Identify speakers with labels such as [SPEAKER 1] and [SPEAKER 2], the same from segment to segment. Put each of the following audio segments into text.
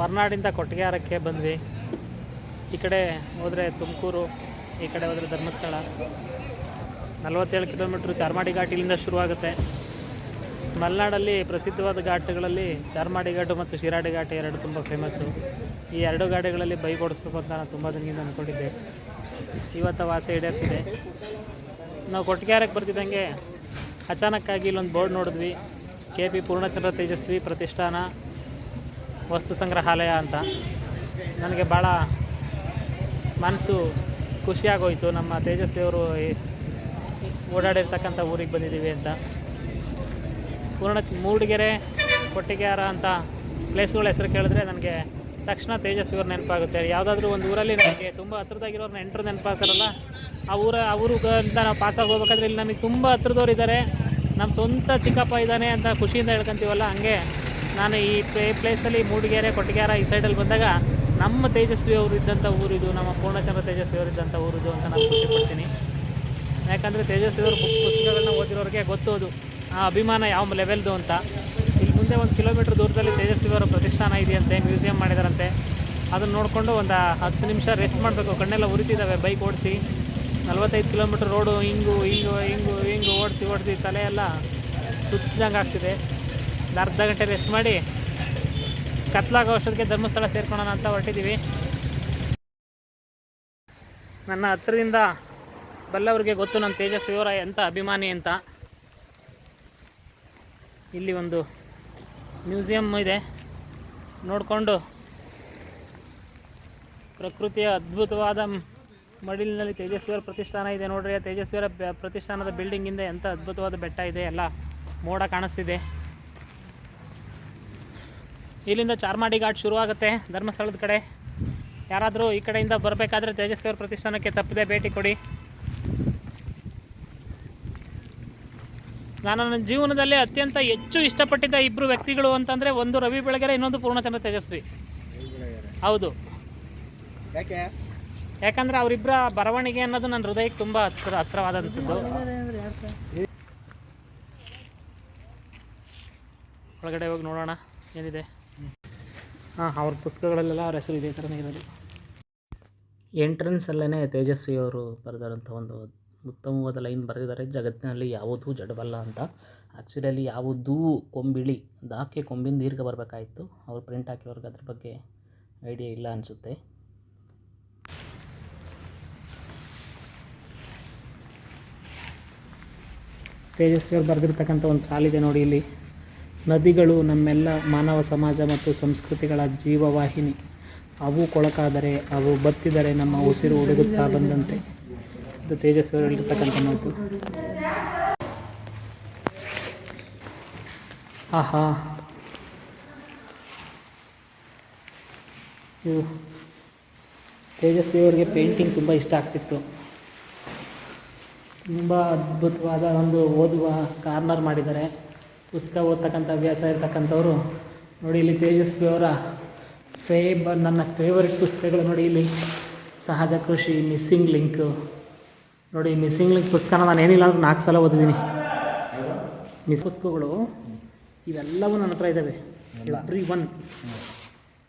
[SPEAKER 1] ಹೊರನಾಡಿಂದ ಕೊಟ್ಟಿಗೆಹಾರಕ್ಕೆ ಬಂದ್ವಿ. ಈ ಕಡೆ ಹೋದರೆ ತುಮಕೂರು, ಈ ಕಡೆ ಹೋದರೆ ಧರ್ಮಸ್ಥಳ. ನಲವತ್ತೇಳು ಕಿಲೋಮೀಟ್ರ್ ಚಾರ್ಮಾಡಿ ಘಾಟಿಲಿಂದ ಶುರುವಾಗುತ್ತೆ. ಮಲೆನಾಡಲ್ಲಿ ಪ್ರಸಿದ್ಧವಾದ ಘಾಟ್ಗಳಲ್ಲಿ ಚಾರ್ಮಾಡಿ ಘಾಟು ಮತ್ತು ಶಿರಾಡಿ ಘಾಟ್ ಎರಡು ತುಂಬ ಫೇಮಸ್ಸು ಈ ಎರಡು ಗಾಡಿಗಳಲ್ಲಿ ಬೈಕ್ ಓಡಿಸ್ಬೇಕು ಅಂತ ನಾನು ತುಂಬ ದಿನದಿಂದ ಅಂದ್ಕೊಂಡಿದ್ದೆ ಇವತ್ತು ವಾಸೆ ಈಡೇರ್ತಿದೆ. ನಾವು ಕೊಟ್ಟಿಗೆಹಾರಕ್ಕೆ ಬರ್ತಿದ್ದಂಗೆ ಅಚಾನಕ್ಕಾಗಿ ಇಲ್ಲೊಂದು ಬೋರ್ಡ್ ನೋಡಿದ್ವಿ. ಕೆ ಪಿ ಪೂರ್ಣಚಂದ್ರ ತೇಜಸ್ವಿ ಪ್ರತಿಷ್ಠಾನ. ವಸ್ತು ಸಂಗ್ರಹಾಲಯ ಅಂತ. ನನಗೆ ಭಾಳ ಮನಸ್ಸು ಖುಷಿಯಾಗೋಯಿತು. ನಮ್ಮ ತೇಜಸ್ವಿಯವರು ಓಡಾಡಿರ್ತಕ್ಕಂಥ ಊರಿಗೆ ಬಂದಿದ್ದೀವಿ ಅಂತ. ಪೂರ್ಣ ಮೂಡಿಗೆರೆ ಕೊಟ್ಟಿಗೆಯಾರ ಅಂತ ಪ್ಲೇಸ್ಗಳ ಹೆಸರು ಕೇಳಿದ್ರೆ ನನಗೆ ತಕ್ಷಣ ತೇಜಸ್ವಿಯವ್ರು ನೆನಪಾಗುತ್ತೆ. ಯಾವುದಾದ್ರೂ ಒಂದು ಊರಲ್ಲಿ ನನಗೆ ತುಂಬ ಹತ್ರದಾಗಿರೋರು ನೆಂಟರು ನೆನಪಾಗ್ತಾರಲ್ಲ, ಆ ಊರ, ಆ ಊರುಗಳಿಂದ ನಾವು ಪಾಸಾಗಿ ಹೋಗ್ಬೇಕಾದ್ರೆ ಇಲ್ಲಿ ನಮಗೆ ತುಂಬ ಹತ್ರದವ್ರು ಇದ್ದಾರೆ ನಮ್ಮ ಸ್ವಂತ ಚಿಕ್ಕಪ್ಪ ಇದ್ದಾನೆ ಅಂತ ಖುಷಿಯಿಂದ ಹೇಳ್ಕೊಂತೀವಲ್ಲ, ಹಂಗೆ ನಾನು ಈ ಪ್ಲೇ ಪ್ಲೇಸಲ್ಲಿ ಮೂಡಿಗೆರೆ, ಕೊಟ್ಟಿಗೆರೆ ಈ ಸೈಡಲ್ಲಿ ಬಂದಾಗ ನಮ್ಮ ತೇಜಸ್ವಿ ಅವರು ಇದ್ದಂಥ ಊರಿದು ನಮ್ಮ ಪೂರ್ಣಚಂದ್ರ ತೇಜಸ್ವಿ ಅವರು ಇದ್ದಂಥ ಊರಿದು ಅಂತ ನಾನು ಖುಷಿ ಪಡ್ತೀನಿ ಯಾಕಂದರೆ ತೇಜಸ್ವಿ ಅವರು ಬುಕ್ ಪುಸ್ತಕಗಳನ್ನ ಓದಿರೋರಿಗೆ ಗೊತ್ತೋದು, ಆ ಅಭಿಮಾನ ಯಾವ ಲೆವೆಲ್ದು ಅಂತ. ಇಲ್ಲಿ ಮುಂದೆ ಒಂದು ಕಿಲೋಮೀಟ್ರ್ ದೂರದಲ್ಲಿ ತೇಜಸ್ವಿ ಅವರ ಪ್ರತಿಷ್ಠಾನ ಇದೆಯಂತೆ ಮ್ಯೂಸಿಯಂ ಮಾಡಿದಾರಂತೆ. ಅದನ್ನು ನೋಡಿಕೊಂಡು ಒಂದು ಹತ್ತು ನಿಮಿಷ ರೆಸ್ಟ್ ಮಾಡಬೇಕು. ಕಣ್ಣೆಲ್ಲ ಉರಿತಿದ್ದಾವೆ ಬೈಕ್ ಓಡಿಸಿ. ನಲ್ವತ್ತೈದು ಕಿಲೋಮೀಟ್ರ್ ರೋಡು ಹಿಂಗು ಹಿಂಗು ಹಿಂಗು ಹಿಂಗು ಓಡಿಸಿ ಓಡಿಸಿ, ತಲೆ ಎಲ್ಲ ಸುತ್ತಿದಂಗೆ ಆಗ್ತಿದೆ ಅರ್ಧ ಗಂಟೆ ರೆಸ್ಟ್ ಮಾಡಿ ಕತ್ಲಾಗ ಔಷಧಕ್ಕೆ ಧರ್ಮಸ್ಥಳ ಸೇರ್ಕೊಳ್ಳೋಣ ಅಂತ ಹೊರಟಿದ್ದೀವಿ. ನನ್ನ ಹತ್ತಿರದಿಂದ ಬಲ್ಲವ್ರಿಗೆ ಗೊತ್ತು ನನ್ನ ತೇಜಸ್ವಿ ಅವರ ಎಂಥ ಅಭಿಮಾನಿ ಅಂತ. ಇಲ್ಲಿ ಒಂದು ಮ್ಯೂಸಿಯಮ್ ಇದೆ. ನೋಡಿಕೊಂಡು ಪ್ರಕೃತಿಯ ಅದ್ಭುತವಾದ ಮಡಿಲಿನಲ್ಲಿ ತೇಜಸ್ವಿಯರ ಪ್ರತಿಷ್ಠಾನ ಇದೆ ನೋಡ್ರಿ ತೇಜಸ್ವಿಯರ ಪ್ರತಿಷ್ಠಾನದ ಬಿಲ್ಡಿಂಗಿಂದ ಎಂಥ ಅದ್ಭುತವಾದ ಬೆಟ್ಟ ಇದೆ, ಎಲ್ಲ ಮೋಡ ಕಾಣಿಸ್ತಿದೆ. ಇಲ್ಲಿಂದ ಚಾರ್ಮಾಡಿ ಘಾಟ್ ಶುರುವಾಗುತ್ತೆ ಧರ್ಮಸ್ಥಳದ ಕಡೆ. ಯಾರಾದರೂ ಈ ಕಡೆಯಿಂದ ಬರಬೇಕಾದ್ರೆ ತೇಜಸ್ವಿಯವ್ರ ಪ್ರತಿಷ್ಠಾನಕ್ಕೆ ತಪ್ಪದೆ ಭೇಟಿ ಕೊಡಿ. ನಾನು ನನ್ನ ಜೀವನದಲ್ಲಿ ಅತ್ಯಂತ ಹೆಚ್ಚು ಇಷ್ಟಪಟ್ಟಿದ್ದ ಇಬ್ಬರು ವ್ಯಕ್ತಿಗಳು ಅಂತಂದರೆ ಒಂದು ರವಿ ಬೆಳಗೆರೆ ಇನ್ನೊಂದು ಪೂರ್ಣಚಂದ್ರ ತೇಜಸ್ವಿ. ಹೌದು.
[SPEAKER 2] ಯಾಕೆ?
[SPEAKER 1] ಯಾಕಂದರೆ ಅವರಿಬ್ಬರ ಬರವಣಿಗೆ ಅನ್ನೋದು ನನ್ನ ಹೃದಯಕ್ಕೆ ತುಂಬ ಹತ್ರ ಹತ್ರವಾದಂಥದ್ದು. ಒಳಗಡೆ ಹೋಗಿ ನೋಡೋಣ ಏನಿದೆ? ಹಾಂ, ಅವ್ರ ಪುಸ್ತಕಗಳಲ್ಲೆಲ್ಲ ಅವ್ರ ಹೆಸರು ಇದೇ ಥರನೇ ಇರೋದು. ಎಂಟ್ರೆನ್ಸಲ್ಲೇ ತೇಜಸ್ವಿ ಅವರು ಬರೆದಿರೋಂಥ ಒಂದು ಉತ್ತಮವಾದ ಲೈನ್ ಬರೆದಿದ್ದಾರೆ. ಜಗತ್ತಿನಲ್ಲಿ ಯಾವುದೂ ಜಡವಲ್ಲ ಅಂತ. ಆ್ಯಕ್ಚುಲಿ ಯಾವುದೂ ಕೊಂಬಿಳಿ, ದಾಕೆ ಕೊಂಬಿನ ದೀರ್ಘ ಬರಬೇಕಾಯಿತು. ಅವ್ರು ಪ್ರಿಂಟ್ ಹಾಕಿರೋರ್ಗೆ ಅದ್ರ ಬಗ್ಗೆ ಐಡಿಯಾ ಇಲ್ಲ ಅನಿಸುತ್ತೆ. ತೇಜಸ್ವಿ ಅವ್ರು ಬರೆದಿರ್ತಕ್ಕಂಥ ಒಂದು ಸಾಲಿದೆ ನೋಡಿ ಇಲ್ಲಿ. ನದಿಗಳು ನಮ್ಮೆಲ್ಲ ಮಾನವ ಸಮಾಜ ಮತ್ತು ಸಂಸ್ಕೃತಿಗಳ ಜೀವವಾಹಿನಿ. ಅವು ಕೊಳಕಾದರೆ, ಅವು ಬತ್ತಿದರೆ ನಮ್ಮ ಉಸಿರು ಹುಡುಗುತ್ತಾ ಬಂದಂತೆ. ಇದು ತೇಜಸ್ವಿಯಲ್ಲಿರ್ತಕ್ಕಂಥ ಮಾತು. ಆಹಾ. ಇದು ತೇಜಸ್ವಿಯವರಿಗೆ ಪೇಂಟಿಂಗ್ ತುಂಬ ಇಷ್ಟ ಆಗ್ತಿತ್ತು. ತುಂಬ ಅದ್ಭುತವಾದ ಒಂದು ಓದುವ ಕಾರ್ನರ್ ಮಾಡಿದ್ದಾರೆ. ಪುಸ್ತಕ ಓದ್ತಕ್ಕಂಥ ಅಭ್ಯಾಸ ಇರ್ತಕ್ಕಂಥವ್ರು, ನೋಡಿ ಇಲ್ಲಿ ತೇಜಸ್ವಿ ಅವರ ಫೇಬ ನನ್ನ ಫೇವರೇಟ್ ಪುಸ್ತಕಗಳು ನೋಡಿ ಇಲ್ಲಿ. ಸಹಜ ಕೃಷಿ ಮಿಸ್ಸಿಂಗ್ ಲಿಂಕು ನೋಡಿ ಮಿಸ್ಸಿಂಗ್ ಲಿಂಕ್ ಪುಸ್ತಕನ ನಾನು ಏನಿಲ್ಲ ಅಂದ್ರೆ ನಾಲ್ಕು ಸಲ ಓದಿದ್ದೀನಿ. ಮಿಸ್ ಪುಸ್ತಕಗಳು, ಇವೆಲ್ಲವೂ ನನ್ನ ಹತ್ರ ಇದ್ದಾವೆ. ಎವ್ರಿ ಒನ್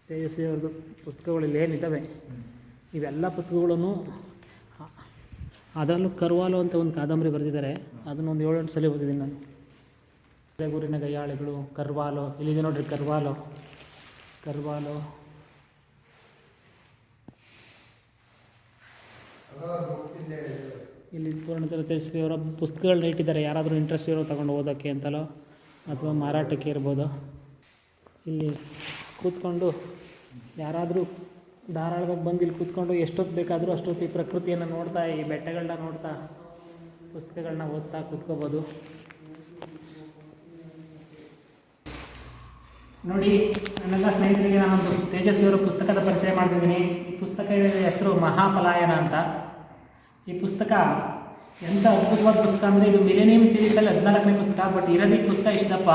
[SPEAKER 1] ತೇಜಸ್ವಿ ಅವ್ರದ್ದು ಪುಸ್ತಕಗಳು ಇಲ್ಲಿ ಏನಿದ್ದಾವೆ ಇವೆಲ್ಲ ಪುಸ್ತಕಗಳನ್ನು ಅದರಲ್ಲೂ ಕರ್ವಾಲು ಅಂತ ಒಂದು ಕಾದಂಬರಿ ಬರೆದಿದ್ದಾರೆ. ಅದನ್ನು ಒಂದು ಏಳೆಂಟು ಸಲ ಓದಿದ್ದೀನಿ ನಾನು. ಗುರಿನ ಗಯ್ಯಾಳಿಗಳು ಕರ್ವಾಲೋ, ಇಲ್ಲಿದೆ ನೋಡ್ರಿ ಕರ್ವಾಲೋ. ಕರ್ವಾಲೋ. ಇಲ್ಲಿ ಪೂರ್ಣಚಂದ್ರ ತೇಜಸ್ವಿ ಅವರ ಪುಸ್ತಕಗಳನ್ನ ಇಟ್ಟಿದ್ದಾರೆ. ಯಾರಾದರೂ ಇಂಟ್ರೆಸ್ಟ್ ಇರೋ ತಗೊಂಡು ಓದೋಕ್ಕೆ ಅಂತಲೋ, ಅಥವಾ ಮಾರಾಟಕ್ಕೆ ಇರ್ಬೋದು. ಇಲ್ಲಿ ಕೂತ್ಕೊಂಡು ಯಾರಾದರೂ ಧಾರಾಳವಾಗಿ ಬಂದು ಇಲ್ಲಿ ಕೂತ್ಕೊಂಡು ಎಷ್ಟೊತ್ತು ಬೇಕಾದರೂ ಅಷ್ಟೊತ್ತು ಈ ಪ್ರಕೃತಿಯನ್ನು ನೋಡ್ತಾ, ಈ ಬೆಟ್ಟಗಳನ್ನ ನೋಡ್ತಾ, ಪುಸ್ತಕಗಳನ್ನ ಓದ್ತಾ ಕೂತ್ಕೋಬೋದು. ನೋಡಿ ನನ್ನೆಲ್ಲ ಸ್ನೇಹಿತರಿಗೆ ನಾನೊಂದು ತೇಜಸ್ವಿ ಅವರ ಪುಸ್ತಕದ ಪರಿಚಯ ಮಾಡ್ತಿದ್ದೀನಿ. ಈ ಪುಸ್ತಕ ಹೆಸರು ಮಹಾಪಲಾಯನ ಅಂತ. ಈ ಪುಸ್ತಕ ಎಂಥ ಅದ್ಭುತವಾದ ಪುಸ್ತಕ ಅಂದರೆ ಇದು ಮಿಲೇನಿಯಂ ಸೀರೀಸಲ್ಲಿ ಹದಿನಾಲ್ಕನೇ ಪುಸ್ತಕ ಬಟ್ ಇರೋದೇ ಪುಸ್ತಕ ಇಷ್ಟಪ್ಪ.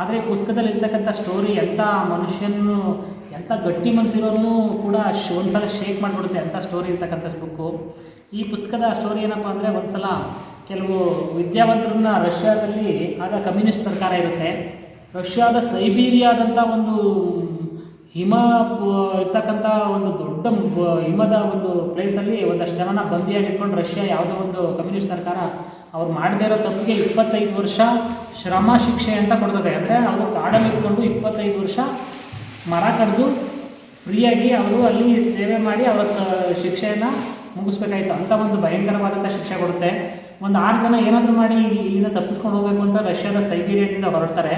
[SPEAKER 1] ಆದರೆ ಈ ಪುಸ್ತಕದಲ್ಲಿ ಇರ್ತಕ್ಕಂಥ ಸ್ಟೋರಿ ಎಂಥ ಮನುಷ್ಯನೂ ಎಂಥ ಗಟ್ಟಿ ಮನಸ್ಸಿರೋನು ಕೂಡ ಒಂದ್ಸಲ ಶೇಕ್ ಮಾಡಿಬಿಡುತ್ತೆ ಅಂಥ ಸ್ಟೋರಿ ಇರ್ತಕ್ಕಂಥ ಬುಕ್ಕು ಈ ಪುಸ್ತಕದ ಸ್ಟೋರಿ ಏನಪ್ಪ ಅಂದರೆ ಒಂದ್ಸಲ ಕೆಲವು ವಿದ್ಯಾವಂತರನ್ನ ರಷ್ಯಾದಲ್ಲಿ ಆಗ ಕಮ್ಯುನಿಸ್ಟ್ ಸರ್ಕಾರ ಇರುತ್ತೆ. ರಷ್ಯಾದ ಸೈಬೀರಿಯಾದಂಥ ಒಂದು ಹಿಮ ಇರ್ತಕ್ಕಂಥ ಒಂದು ದೊಡ್ಡ ಹಿಮದ ಒಂದು ಪ್ಲೇಸಲ್ಲಿ ಒಂದಷ್ಟು ಜನನ ಬಂದಿಯಾಗಿ ಇಟ್ಕೊಂಡು ರಷ್ಯಾ ಯಾವುದೋ ಒಂದು ಕಮ್ಯುನಿಸ್ಟ್ ಸರ್ಕಾರ ಅವ್ರು ಮಾಡದೇ ಇರೋ ತಪ್ಪಿಗೆ ಇಪ್ಪತ್ತೈದು ವರ್ಷ ಶ್ರಮ ಶಿಕ್ಷೆ ಅಂತ ಕೊಡ್ತದೆ. ಅಂದರೆ ಅವರು ಕಾಡಲ್ಲಿ ಇಟ್ಕೊಂಡು ಇಪ್ಪತ್ತೈದು ವರ್ಷ ಮರ ಕಡಿದು ಫ್ರೀಯಾಗಿ ಅವರು ಅಲ್ಲಿ ಸೇವೆ ಮಾಡಿ ಅವರ ಶಿಕ್ಷೆಯನ್ನು ಮುಗಿಸ್ಬೇಕಾಯ್ತು. ಅಂತ ಒಂದು ಭಯಂಕರವಾದಂಥ ಶಿಕ್ಷೆ ಕೊಡುತ್ತೆ. ಒಂದು ಆರು ಜನ ಏನಾದರೂ ಮಾಡಿ ಇಲ್ಲಿಂದ ತಪ್ಪಿಸ್ಕೊಂಡು ಹೋಗಬೇಕು ಅಂತ ರಷ್ಯಾದ ಸೈಬೀರಿಯಾದಿಂದ ಹೊರಡ್ತಾರೆ.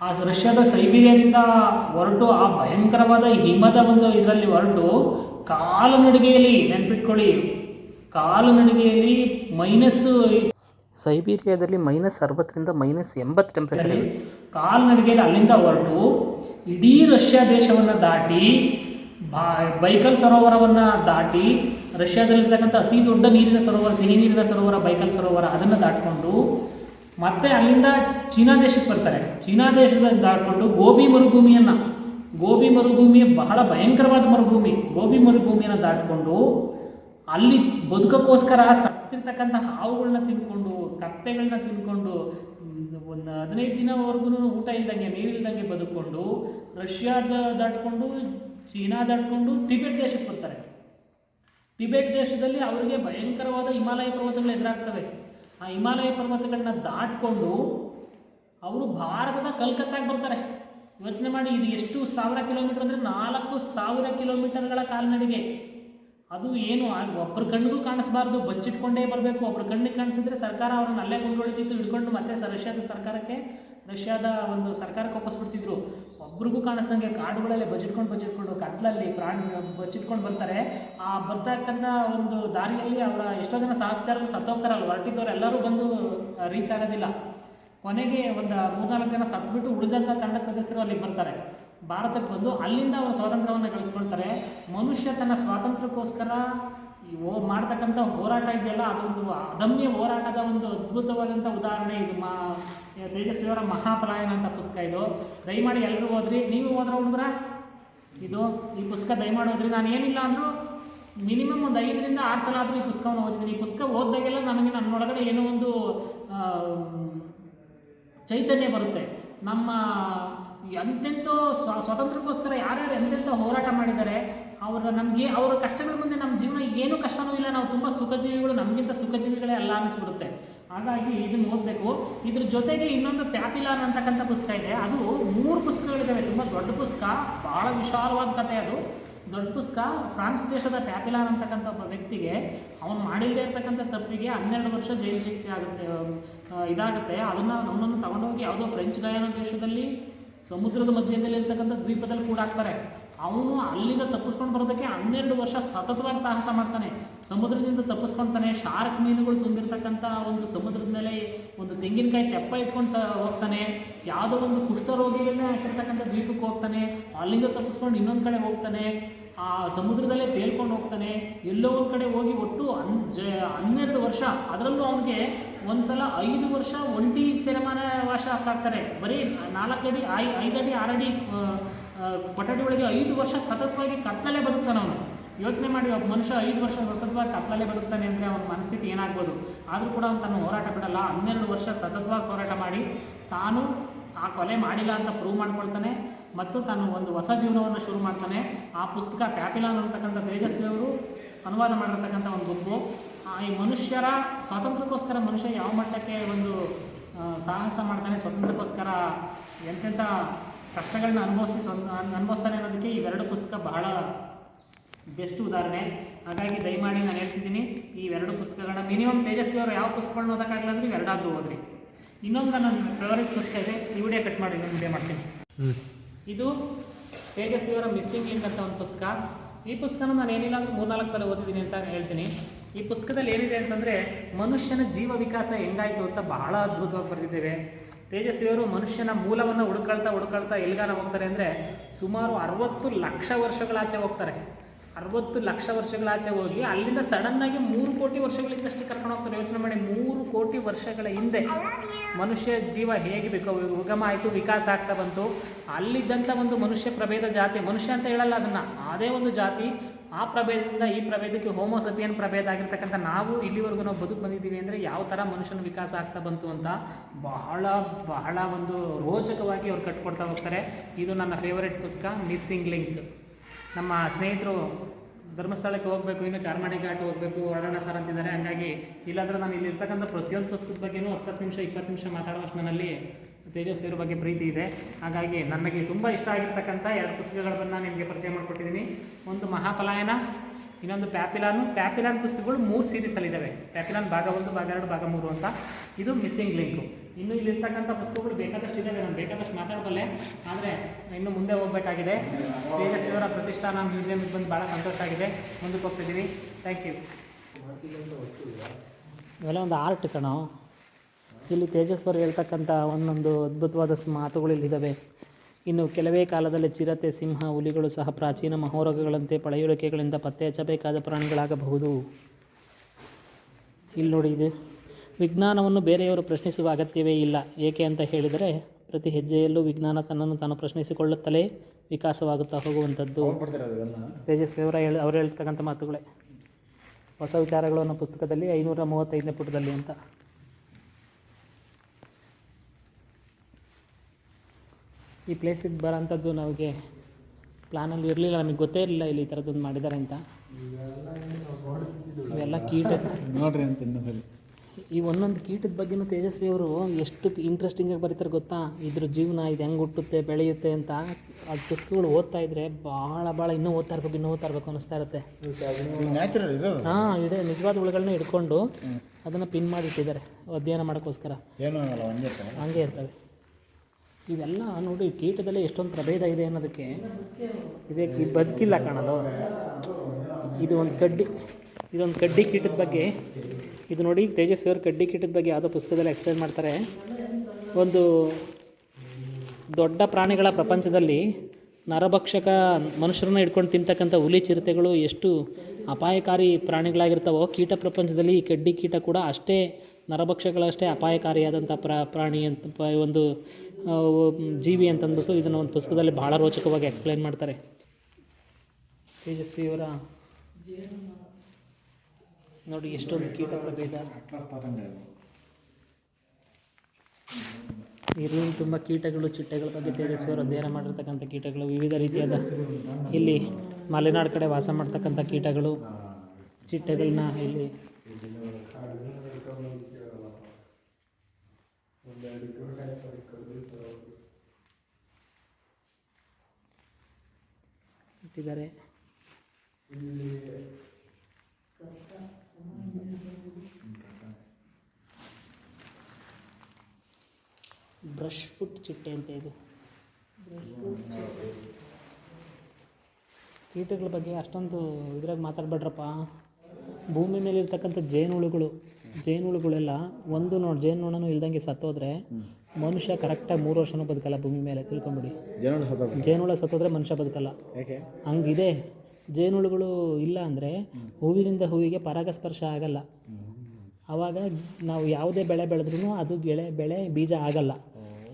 [SPEAKER 1] ಆ ರಷ್ಯಾದ ಸೈಬೀರಿಯಾದಿಂದ ಹೊರಟು ಆ ಭಯಂಕರವಾದ ಹಿಮದ ಒಂದು ಇದರಲ್ಲಿ ಹೊರಟು ಕಾಲು ನಡಿಗೆಯಲ್ಲಿ ನೆನ್ಪಿಟ್ಕೊಳ್ಳಿ ಕಾಲು ನಡಿಗೆಯಲ್ಲಿ ಮೈನಸ್ ಸೈಬೀರಿಯಾದಲ್ಲಿ ಮೈನಸ್ ಅರವತ್ತರಿಂದ ಮೈನಸ್ ಎಂಬತ್ತು ಟೆಂಪರೇಚರ್ ಕಾಲು ನಡಿಗೆಯಲ್ಲಿ ಅಲ್ಲಿಂದ ಹೊರಟು ಇಡೀ ರಷ್ಯಾ ದೇಶವನ್ನು ದಾಟಿ ಬಾ ಬೈಕಲ್ ಸರೋವರವನ್ನು ದಾಟಿ ರಷ್ಯಾದಲ್ಲಿರ್ತಕ್ಕಂಥ ಅತಿ ದೊಡ್ಡ ನೀರಿನ ಸರೋವರ ಸಿಹಿ ನೀರಿನ ಸರೋವರ ಬೈಕಲ್ ಸರೋವರ ಅದನ್ನು ದಾಟ್ಕೊಂಡು ಮತ್ತೆ ಅಲ್ಲಿಂದ ಚೀನಾ ದೇಶಕ್ಕೆ ಬರ್ತಾರೆ. ಚೀನಾ ದೇಶದಲ್ಲಿ ದಾಟಿಕೊಂಡು ಗೋಬಿ ಮರುಭೂಮಿಯನ್ನು, ಗೋಬಿ ಮರುಭೂಮಿ ಬಹಳ ಭಯಂಕರವಾದ ಮರುಭೂಮಿ. ಗೋಬಿ ಮರುಭೂಮಿಯನ್ನು ದಾಟಿಕೊಂಡು ಅಲ್ಲಿ ಬದುಕಕ್ಕೋಸ್ಕರ ಸತ್ತಿರ್ತಕ್ಕಂಥ ಹಾವುಗಳನ್ನ ತಿನ್ಕೊಂಡು ಕಪ್ಪೆಗಳನ್ನ ತಿನ್ಕೊಂಡು, ಒಂದು ಹದಿನೈದು ದಿನವರೆಗೂ ಊಟ ಇಲ್ದಂಗೆ ನೀರಿಲ್ದಂಗೆ ಬದುಕೊಂಡು ರಷ್ಯಾದ ದಾಟ್ಕೊಂಡು ಚೀನಾ ದಾಟ್ಕೊಂಡು ಟಿಬೆಟ್ ದೇಶಕ್ಕೆ ಬರ್ತಾರೆ. ಟಿಬೆಟ್ ದೇಶದಲ್ಲಿ ಅವರಿಗೆ ಭಯಂಕರವಾದ ಹಿಮಾಲಯ ಪರ್ವತಗಳು ಎದುರಾಗ್ತವೆ. ಆ ಹಿಮಾಲಯ ಪರ್ವತಗಳನ್ನ ದಾಟ್ಕೊಂಡು ಅವರು ಭಾರತದ ಕಲ್ಕತ್ತಾಗೆ ಬರ್ತಾರೆ. ಯೋಚನೆ ಮಾಡಿ, ಇದು ಎಷ್ಟು ಸಾವಿರ ಕಿಲೋಮೀಟರ್ ಅಂದರೆ ನಾಲ್ಕು ಸಾವಿರ ಕಿಲೋಮೀಟರ್ಗಳ ಕಾಲ್ನಡಿಗೆ. ಅದು ಏನು ಒಬ್ಬರ ಕಣ್ಣಿಗೂ ಕಾಣಿಸ್ಬಾರ್ದು, ಬಚ್ಚಿಟ್ಕೊಂಡೇ ಬರಬೇಕು. ಒಬ್ಬರ ಕಣ್ಣಿಗೆ ಕಾಣಿಸಿದ್ರೆ ಸರ್ಕಾರ ಅವ್ರನ್ನ ಅಲ್ಲೇ ಕೊಂಡೊಳಿತಿತ್ತು ಹಿಡ್ಕೊಂಡು ಮತ್ತೆ ರಷ್ಯಾದ ಸರ್ಕಾರಕ್ಕೆ ರಷ್ಯಾದ ಒಂದು ಸರ್ಕಾರಕ್ಕೆ ಒಪ್ಪಿಸ್ಬಿಡ್ತಿದ್ರು. ಒಬ್ರಿಗೂ ಕಾಣಿಸ್ದಂಗೆ ಕಾಡುಗಳಲ್ಲೇ ಬಚ್ಚಿಟ್ಕೊಂಡು ಬಚ್ಚಿಟ್ಕೊಂಡು, ಕತ್ಲಲ್ಲಿ ಪ್ರಾಣಿ ಬಚ್ಚಿಟ್ಕೊಂಡು ಬರ್ತಾರೆ. ಆ ಬರ್ತಕ್ಕಂಥ ಒಂದು ದಾರಿಯಲ್ಲಿ ಅವರ ಎಷ್ಟೋ ಜನ ಸಹಸ್ರಾರು ಸತ್ತೋಗ್ತಾರಲ್ಲ ಹೊರಟಿದ್ದವ್ರು ಎಲ್ಲರೂ ಬಂದು ರೀಚ್ ಆಗೋದಿಲ್ಲ. ಕೊನೆಗೆ ಒಂದು ಮೂರ್ನಾಲ್ಕು ಜನ ಸತ್ಬಿಟ್ಟು ಉಳಿದಂಥ ತಂಡದ ಸದಸ್ಯರು ಅಲ್ಲಿಗೆ ಬರ್ತಾರೆ. ಭಾರತಕ್ಕೆ ಬಂದು ಅಲ್ಲಿಂದ ಅವರು ಸ್ವಾತಂತ್ರ್ಯವನ್ನು ಗಳಿಸ್ಕೊಳ್ತಾರೆ. ಮನುಷ್ಯ ತನ್ನ ಸ್ವಾತಂತ್ರ್ಯಕ್ಕೋಸ್ಕರ ಓ, ಮಾಡ್ತಕ್ಕಂಥ ಹೋರಾಟ ಇದೆಯಲ್ಲ, ಅದೊಂದು ಅದಮ್ಯ ಹೋರಾಟದ ಒಂದು ಅದ್ಭುತವಾದಂಥ ಉದಾಹರಣೆ ಇದು. ಮಾ ತೇಜಸ್ವಿಯವರ ಮಹಾಪಲಾಯನ ಅಂತ ಪುಸ್ತಕ ಇದು. ದಯಮಾಡಿ ಎಲ್ಲರೂ ಓದ್ರಿ ನೀವು ಹೋದ್ರ ಹುಡುಗ್ರ? ಇದು, ಈ ಪುಸ್ತಕ ದಯಮಾಡಿ ಓದ್ರಿ ನಾನು ಏನಿಲ್ಲ ಅಂದರೂ ಮಿನಿಮಮ್ ಒಂದು ಐದರಿಂದ ಆರು ಸಲ ಆದರೂ ಈ ಪುಸ್ತಕವನ್ನು ಓದಿದ್ದೀನಿ. ಈ ಪುಸ್ತಕ ಓದಿದಾಗೆಲ್ಲ ನನಗೆ ನನ್ನೊಳಗಡೆ ಏನೋ ಒಂದು ಚೈತನ್ಯ ಬರುತ್ತೆ. ನಮ್ಮ ಎಂತೆಂಥೋ ಸ್ವ, ಸ್ವಾತಂತ್ರ್ಯಕ್ಕೋಸ್ಕರ ಯಾರ್ಯಾರು ಎಂತೆಂಥ ಹೋರಾಟ ಮಾಡಿದ್ದಾರೆ ಅವರ ನಮಗೆ ಅವರ ಕಷ್ಟಗಳ ಮುಂದೆ ನಮ್ಮ ಜೀವನ ಏನೂ ಕಷ್ಟನೂ ಇಲ್ಲ. ನಾವು ತುಂಬ ಸುಖಜೀವಿಗಳು, ನಮಗಿಂತ ಸುಖಜೀವಿಗಳೇ ಅಲ್ಲ ಅನ್ನಿಸ್ಬಿಡುತ್ತೆ ಹಾಗಾಗಿ ಇದನ್ನು ಓದಬೇಕು. ಇದ್ರ ಜೊತೆಗೆ ಇನ್ನೊಂದು ಪ್ಯಾಪಿಲಾನ್ ಅಂತಕ್ಕಂಥ ಪುಸ್ತಕ ಇದೆ. ಅದು ಮೂರು ಪುಸ್ತಕಗಳಿದ್ದಾವೆ ತುಂಬ ದೊಡ್ಡ ಪುಸ್ತಕ ಭಾಳ ವಿಶಾಲವಾದ ಕಥೆ ಅದು. ದೊಡ್ಡ ಪುಸ್ತಕ, ಫ್ರಾನ್ಸ್ ದೇಶದ ಪ್ಯಾಪಿಲಾನ್ ಅಂತಕ್ಕಂಥ ಒಬ್ಬ ವ್ಯಕ್ತಿಗೆ ಅವನು ಮಾಡಿಲ್ಲದೆ ಇರ್ತಕ್ಕಂಥ ತಪ್ಪಿಗೆ ಹನ್ನೆರಡು ವರ್ಷ ಜೈಲು ಶಿಕ್ಷೆ ಆಗುತ್ತೆ. ಇದಾಗುತ್ತೆ. ಅದನ್ನು ಅವನನ್ನು ತಗೊಂಡೋಗಿ ಯಾವುದೋ ಫ್ರೆಂಚ್ ಗಯಾನ ದೇಶದಲ್ಲಿ ಸಮುದ್ರದ ಮಧ್ಯದಲ್ಲಿ ಇರ್ತಕ್ಕಂಥ ದ್ವೀಪದಲ್ಲಿ ಕೂಡ ಹಾಕ್ತಾರೆ. ಅವನು ಅಲ್ಲಿಂದ ತಪ್ಪಿಸ್ಕೊಂಡು ಬರೋದಕ್ಕೆ ಹನ್ನೆರಡು ವರ್ಷ ಸತತವಾಗಿ ಸಾಹಸ ಮಾಡ್ತಾನೆ. ಸಮುದ್ರದಿಂದ ತಪ್ಪಿಸ್ಕೊಳ್ತಾನೆ ಶಾರ್ಕ್ ಮೀನುಗಳು ತುಂಬಿರ್ತಕ್ಕಂಥ ಒಂದು ಸಮುದ್ರದ ಮೇಲೆ ಒಂದು ತೆಂಗಿನಕಾಯಿ ತೆಪ್ಪ ಇಟ್ಕೊಂಡು ಹೋಗ್ತಾನೆ. ಯಾವುದೋ ಒಂದು ಕುಷ್ಠರೋಗಿಗಳನ್ನೇ ಹಾಕಿರ್ತಕ್ಕಂಥ ದ್ವೀಪಕ್ಕೆ ಹೋಗ್ತಾನೆ. ಅಲ್ಲಿಂದ ತಪ್ಪಿಸ್ಕೊಂಡು ಇನ್ನೊಂದು ಕಡೆ ಹೋಗ್ತಾನೆ. ಆ ಸಮುದ್ರದಲ್ಲೇ ತೇಲ್ಕೊಂಡು ಹೋಗ್ತಾನೆ. ಎಲ್ಲೋ ಒಂದು ಕಡೆ ಹೋಗಿ ಒಟ್ಟು ಅನ್ ಜ ಹನ್ನೆರಡು ವರ್ಷ. ಅದರಲ್ಲೂ ಅವನಿಗೆ ಒಂದ್ಸಲ ಐದು ವರ್ಷ ಒಂಟಿ ಸೆರೆಮಾನ ವಾಶ ಹಾಕ್ತಾರೆ ಬರೀ ನಾಲ್ಕು ಅಡಿ ಐ ಐದು ಅಡಿ ಆರು ಅಡಿ ಆ, ಆ, ಕೊಠಡಿ ಒಳಗೆ ಐದು ವರ್ಷ ಸತತವಾಗಿ ಕತ್ತಲೇ ಬದುಕ್ತಾನೆ ಅವನು. ಯೋಚನೆ ಮಾಡಿ, ಒಬ್ಬ ಮನುಷ್ಯ ಐದು ವರ್ಷ ಸತತವಾಗಿ ಕತ್ತಲೇ ಬದುಕ್ತಾನೆ ಅಂದರೆ ಅವನ ಮನಸ್ಥಿತಿ ಏನಾಗ್ಬೋದು? ಆದರೂ ಕೂಡ ಅವನು ತನ್ನ ಹೋರಾಟ ಬಿಡಲ್ಲ. ಹನ್ನೆರಡು ವರ್ಷ ಸತತವಾಗಿ ಹೋರಾಟ ಮಾಡಿ ತಾನು ಆ ಕೊಲೆ ಮಾಡಿಲ್ಲ ಅಂತ ಪ್ರೂವ್ ಮಾಡ್ಕೊಳ್ತಾನೆ ಮತ್ತು ತಾನು ಒಂದು ಹೊಸ ಜೀವನವನ್ನು ಶುರು ಮಾಡ್ತಾನೆ. ಆ ಪುಸ್ತಕ ಪ್ಯಾಪಿಲಾನ್ ಅಂತಕ್ಕಂಥ ತೇಜಸ್ವಿ ಅವರು ಅನುವಾದ ಮಾಡಿರ್ತಕ್ಕಂಥ ಒಂದು ಗುಂಪು ಈ ಮನುಷ್ಯರ ಸ್ವಾತಂತ್ರ್ಯಕ್ಕೋಸ್ಕರ ಮನುಷ್ಯ ಯಾವ ಮಟ್ಟಕ್ಕೆ ಒಂದು ಸಾಹಸ ಮಾಡ್ತಾನೆ, ಸ್ವಾತಂತ್ರ್ಯಕ್ಕೋಸ್ಕರ ಎಂತೆಂಥ ಕಷ್ಟಗಳನ್ನ ಅನುಭವಿಸಿ ಅನುಭವಿಸ್ತಾನೆ ಅನ್ನೋದಕ್ಕೆ ಇವೆರಡು ಪುಸ್ತಕ ಬಹಳ ಬೆಸ್ಟ್ ಉದಾಹರಣೆ. ಹಾಗಾಗಿ ದಯಮಾಡಿ ನಾನು ಹೇಳ್ತಿದ್ದೀನಿ ಈ ಎರಡು ಪುಸ್ತಕಗಳನ್ನ ಮಿನಿಮಮ್ ತೇಜಸ್ವಿ ಅವರು ಯಾವ ಪುಸ್ತಕಗಳನ್ನ ಓದೋಕ್ಕಾಗಲ್ಲ ಅಂದ್ರೆ ಇವೆರಡಾದರೂ ಓದ್ರಿ. ಇನ್ನೊಂದು ನನ್ನ ಫೇವರೇಟ್ ಪುಸ್ತಕ ಇದೆ ಈ ವಿಡಿಯೋ ಕಟ್ ಮಾಡಿ ನಾನು ವಿಡಿಯೋ ಮಾಡ್ತೀನಿ. ಇದು ತೇಜಸ್ವಿಯವರ ಮಿಸ್ಸಿಂಗ್ ಲಿಂಕ್ ಅಂತ ಒಂದು ಪುಸ್ತಕ. ಈ ಪುಸ್ತಕನ ನಾನು ಏನಿಲ್ಲ ಅಂದ್ರೆ ಮೂರ್ನಾಲ್ಕು ಸಲ ಓದಿದ್ದೀನಿ ಅಂತ ಹೇಳ್ತೀನಿ. ಈ ಪುಸ್ತಕದಲ್ಲಿ ಏನಿದೆ ಅಂತಂದ್ರೆ ಮನುಷ್ಯನ ಜೀವ ವಿಕಾಸ ಹೆಂಗಾಯಿತು ಅಂತ ಬಹಳ ಅದ್ಭುತವಾಗಿ ಬರೆದಿದ್ದೇವೆ. ತೇಜಸ್ವಿಯವರು ಮನುಷ್ಯನ ಮೂಲವನ್ನು ಹುಡುಕಳ್ತಾ ಹುಡುಕಳ್ತಾ ಎಲ್ಲಿಗಾರ ಹೋಗ್ತಾರೆ ಅಂದರೆ ಸುಮಾರು ಅರವತ್ತು ಲಕ್ಷ ವರ್ಷಗಳಾಚೆ ಹೋಗ್ತಾರೆ. ಅರವತ್ತು ಲಕ್ಷ ವರ್ಷಗಳಾಚೆ ಹೋಗಿ ಅಲ್ಲಿಂದ ಸಡನ್ನಾಗಿ ಮೂರು ಕೋಟಿ ವರ್ಷಗಳಿಂದಷ್ಟು ಕರ್ಕೊಂಡು ಹೋಗ್ತಾರೆ. ಯೋಚನೆ ಮಾಡಿ, ಮೂರು ಕೋಟಿ ವರ್ಷಗಳ ಹಿಂದೆ ಮನುಷ್ಯ ಜೀವ ಹೇಗೆ ಬೇಕು, ಉಗಮ ಆಯಿತು, ವಿಕಾಸ ಆಗ್ತಾ ಬಂತು ಅಲ್ಲಿದ್ದಂಥ ಒಂದು ಮನುಷ್ಯ ಪ್ರಭೇದ ಜಾತಿ, ಮನುಷ್ಯ ಅಂತ ಹೇಳಲ್ಲ ಅದನ್ನು, ಅದೇ ಒಂದು ಜಾತಿ ಆ ಪ್ರಭೇದದಿಂದ ಈ ಪ್ರಭೇದಕ್ಕೆ ಹೋಮೋಸಪಿಯನ್ ಪ್ರಭೇದ ಆಗಿರ್ತಕ್ಕಂಥ ನಾವು ಇಲ್ಲಿವರೆಗೂ ನಾವು ಬದುಕು ಬಂದಿದ್ದೀವಿ ಅಂದರೆ ಯಾವ ಥರ ಮನುಷ್ಯನ ವಿಕಾಸ ಆಗ್ತಾ ಬಂತು ಅಂತ ಬಹಳ ಬಹಳ ಒಂದು ರೋಚಕವಾಗಿ ಅವ್ರು ಕಟ್ಕೊಡ್ತಾ ಹೋಗ್ತಾರೆ. ಇದು ನನ್ನ ಫೇವರೆಟ್ ಪುಸ್ತಕ ಮಿಸ್ಸಿಂಗ್ ಲಿಂಕ್ ನಮ್ಮ ಸ್ನೇಹಿತರು ಧರ್ಮಸ್ಥಳಕ್ಕೆ ಹೋಗಬೇಕು, ಇನ್ನು ಚಾರ್ಮಾಡಿ ಘಾಟ್ ಹೋಗಬೇಕು, ಹೊರಡೋಣ ಸರ್ ಅಂತಿದ್ದಾರೆ. ಹಂಗಾಗಿ ಇಲ್ಲಾಂದ್ರೆ ನಾನು ಇಲ್ಲಿರ್ತಕ್ಕಂಥ ಪ್ರತಿಯೊಂದು ಪುಸ್ತಕದ ಬಗ್ಗೆಯೂ ಹತ್ತತ್ತು ನಿಮಿಷ, ಇಪ್ಪತ್ತು ನಿಮಿಷ ಮಾತಾಡುವಷ್ಟು ನನ್ನಲ್ಲಿ ತೇಜಸ್ವಿಯರ ಬಗ್ಗೆ ಪ್ರೀತಿ ಇದೆ. ಹಾಗಾಗಿ ನನಗೆ ತುಂಬ ಇಷ್ಟ ಆಗಿರ್ತಕ್ಕಂಥ ಎರಡು ಪುಸ್ತಕಗಳನ್ನು ನಿಮಗೆ ಪರಿಚಯ ಮಾಡಿಕೊಟ್ಟಿದ್ದೀನಿ. ಒಂದು ಮಹಾಪಲಾಯನ ಇನ್ನೊಂದು ಪ್ಯಾಪಿಲಾನು. ಪ್ಯಾಪಿಲಾನ್ ಪುಸ್ತಕಗಳು ಮೂರು ಸೀರೀಸಲ್ಲಿದ್ದಾವೆ ಪ್ಯಾಪಿಲಾನ್ ಭಾಗ ಒಂದು ಭಾಗ ಎರಡು ಭಾಗ ಮೂರು ಅಂತ. ಇದು ಮಿಸ್ಸಿಂಗ್ ಲಿಂಕು ಇನ್ನು ಇಲ್ಲಿರ್ತಕ್ಕಂಥ ಪುಸ್ತಕಗಳು ಬೇಕಾದಷ್ಟು ಇದ್ದಾವೆ ನಾನು ಬೇಕಾದಷ್ಟು ಮಾತಾಡಬಲ್ಲೆ. ಆದರೆ ಇನ್ನು ಮುಂದೆ ಹೋಗಬೇಕಾಗಿದೆ. ತೇಜಸ್ವಿಯವರ ಪ್ರತಿಷ್ಠಾನ ಮ್ಯೂಸಿಯಮ್ಗೆ ಬಂದು ಭಾಳ ಸಂತೋಷ ಆಗಿದೆ. ಮುಂದಕ್ಕೆ ಹೋಗ್ತಿದ್ದೀವಿ ಥ್ಯಾಂಕ್ ಯು ಇವೆಲ್ಲ ಒಂದು ಆರ್ಟ್ ಕಣೋ. ಇಲ್ಲಿ ತೇಜಸ್ವರು ಹೇಳ್ತಕ್ಕಂಥ ಒಂದೊಂದು ಅದ್ಭುತವಾದ ಮಾತುಗಳು ಇಲ್ಲಿದ್ದಾವೆ ಇನ್ನು ಕೆಲವೇ ಕಾಲದಲ್ಲಿ ಚಿರತೆ ಸಿಂಹ ಹುಲಿಗಳು ಸಹ ಪ್ರಾಚೀನ ಮಹೋರಗಗಳಂತೆ ಪಳೆಯುಳಿಕೆಗಳಿಂದ ಪತ್ತೆ ಹಚ್ಚಬೇಕಾದ ಪ್ರಾಣಿಗಳಾಗಬಹುದು. ಇಲ್ಲಿ ನೋಡಿ ಇದು. ವಿಜ್ಞಾನವನ್ನು ಬೇರೆಯವರು ಪ್ರಶ್ನಿಸುವ ಅಗತ್ಯವೇ ಇಲ್ಲ. ಏಕೆ ಅಂತ ಹೇಳಿದರೆ ಪ್ರತಿ ಹೆಜ್ಜೆಯಲ್ಲೂ ವಿಜ್ಞಾನ ತನ್ನನ್ನು ತಾನು ಪ್ರಶ್ನಿಸಿಕೊಳ್ಳುತ್ತಲೇ ವಿಕಾಸವಾಗುತ್ತಾ ಹೋಗುವಂಥದ್ದು.
[SPEAKER 2] ಬರ್ತಿರೋದು ಇವೆಲ್ಲ
[SPEAKER 1] ತೇಜಸ್ವಿ ಅವರ ಹೇಳಿ ಅವ್ರು ಹೇಳ್ತಕ್ಕಂಥ ಮಾತುಗಳೇ. ಹೊಸ ವಿಚಾರಗಳು ಅನ್ನೋ ಪುಸ್ತಕದಲ್ಲಿ ಐನೂರ ಮೂವತ್ತೈದನೇ ಪುಟದಲ್ಲಿ ಅಂತ. ಈ ಪ್ಲೇಸಿಗೆ ಬರೋಂಥದ್ದು ನಮಗೆ ಪ್ಲ್ಯಾನಲ್ಲಿ ಇರಲಿಲ್ಲ ನಮಗೆ ಗೊತ್ತೇ ಇರಲಿಲ್ಲ ಇಲ್ಲಿ ಈ ಥರದ್ದೊಂದು ಮಾಡಿದ್ದಾರೆ ಅಂತ. ಇವೆಲ್ಲ ಕೀಟ.
[SPEAKER 2] ನೋಡ್ರಿ ಅಂತ
[SPEAKER 1] ಈ ಒಂದೊಂದು ಕೀಟದ ಬಗ್ಗೆನೂ ತೇಜಸ್ವಿ ಅವರು ಎಷ್ಟು ಇಂಟ್ರೆಸ್ಟಿಂಗಾಗಿ ಬರೀತಾರೆ ಗೊತ್ತಾ? ಇದ್ರ ಜೀವನ ಇದು ಹೆಂಗೆ ಹುಟ್ಟುತ್ತೆ ಬೆಳೆಯುತ್ತೆ ಅಂತ ಅದು ಪುಸ್ತಕಗಳು ಓದ್ತಾ ಇದ್ರೆ ಭಾಳ ಭಾಳ ಇನ್ನೂ ಓದ್ತಾ ಇರ್ಬೇಕು ಇನ್ನೂ ಓದ್ತಾ ಇರಬೇಕು ಅನ್ನಿಸ್ತಾ ಇರುತ್ತೆ. ಹಾಂ ಇಡೇ ನಿಜವಾದ ಹುಳುಗಳನ್ನ ಹಿಡ್ಕೊಂಡು ಅದನ್ನು ಪಿನ್ ಮಾಡಿಟ್ಟಿದ್ದಾರೆ ಅಧ್ಯಯನ ಮಾಡೋಕ್ಕೋಸ್ಕರ. ಹಂಗೆ ಇರ್ತವೆ. ಇವೆಲ್ಲ ನೋಡಿ, ಕೀಟದಲ್ಲಿ ಎಷ್ಟೊಂದು ಪ್ರಭೇದ ಇದೆ ಅನ್ನೋದಕ್ಕೆ ಇದೇ ಬದುಕಿಲ್ಲ ಕಾಣಲು ಇದು ಒಂದು ಕಡ್ಡಿ ಇದೊಂದು ಕಡ್ಡಿ ಕೀಟದ ಬಗ್ಗೆ. ಇದು ನೋಡಿ, ತೇಜಸ್ವಿ ಅವರು ಕಡ್ಡಿ ಕೀಟದ ಬಗ್ಗೆ ಯಾವುದೋ ಪುಸ್ತಕದಲ್ಲಿ ಎಕ್ಸ್ಪ್ಲೇನ್ ಮಾಡ್ತಾರೆ. ಒಂದು ದೊಡ್ಡ ಪ್ರಾಣಿಗಳ ಪ್ರಪಂಚದಲ್ಲಿ ನರಭಕ್ಷಕ ಮನುಷ್ಯರನ್ನ ಹಿಡ್ಕೊಂಡು ತಿಂತಕ್ಕಂಥ ಹುಲಿ ಚಿರತೆಗಳು ಎಷ್ಟು ಅಪಾಯಕಾರಿ ಪ್ರಾಣಿಗಳಾಗಿರ್ತಾವೋ, ಕೀಟ ಪ್ರಪಂಚದಲ್ಲಿ ಈ ಕಡ್ಡಿ ಕೀಟ ಕೂಡ ಅಷ್ಟೇ ನರಭಕ್ಷಗಳಷ್ಟೇ ಅಪಾಯಕಾರಿಯಾದಂಥ ಪ್ರ ಪ್ರಾಣಿ ಅಂತ ಒಂದು ಜೀವಿ ಅಂತಂದ್ಬಿಟ್ಟು ಇದನ್ನು ಒಂದು ಪುಸ್ತಕದಲ್ಲಿ ಭಾಳ ರೋಚಕವಾಗಿ ಎಕ್ಸ್ಪ್ಲೈನ್ ಮಾಡ್ತಾರೆ. ತೇಜಸ್ವಿಯವರ ನೋಡಿ ಎಷ್ಟೊಂದು ಕೀಟ ಪ್ರಭೇದ. ಇಲ್ಲಿ ತುಂಬ ಕೀಟಗಳು, ಚಿಟ್ಟೆಗಳ ಬಗ್ಗೆ ತೇಜಸ್ವಿ ಅವರು ಅಧ್ಯಯನ ಮಾಡಿರ್ತಕ್ಕಂಥ ಕೀಟಗಳು, ವಿವಿಧ ರೀತಿಯಾದ ಇಲ್ಲಿ ಮಲೆನಾಡು ಕಡೆ ವಾಸ ಮಾಡ್ತಕ್ಕಂಥ ಕೀಟಗಳು ಚಿಟ್ಟೆಗಳನ್ನ ಇಲ್ಲಿ ಇಟ್ಟಿದ್ದಾರೆ ಬ್ರಷ್ ಫುಟ್ ಚಿಟ್ಟೆ ಅಂತ ಇದು. ಕೀಟಗಳ ಬಗ್ಗೆ ಅಷ್ಟೊಂದು ಇದ್ರಾಗ ಮಾತಾಡ್ಬೇಡ್ರಪ್ಪ. ಭೂಮಿ ಮೇಲೆ ಇರ್ತಕ್ಕಂಥ ಜೇನುಹುಳುಗಳು ಜೇನುಹುಳುಗಳೆಲ್ಲ ಒಂದು ನೋಡಿ ಜೇನುನೊಣನೂ ಇಲ್ದಂಗೆ ಸತ್ತೋದ್ರೆ ಮನುಷ್ಯ ಕರೆಕ್ಟಾಗಿ ಮೂರು ವರ್ಷನೂ ಬದುಕಲ್ಲ ಭೂಮಿ ಮೇಲೆ. ತಿಳ್ಕೊಂಬಿಡಿ. ಜೇನುಹುಳ ಸತ್ತೋದ್ರೆ? ಮನುಷ್ಯ ಬದುಕಲ್ಲ. ಹಂಗಿದೆ. ಜೇನುಹುಳುಗಳು ಇಲ್ಲ ಅಂದರೆ ಹೂವಿನಿಂದ ಹೂವಿಗೆ ಪರಾಗಸ್ಪರ್ಶ ಆಗಲ್ಲ. ಆವಾಗ ನಾವು ಯಾವುದೇ ಬೆಳೆ ಬೆಳೆದ್ರೂ ಅದು ಗೆಳೆ ಬೆಳೆ ಬೀಜ ಆಗಲ್ಲ.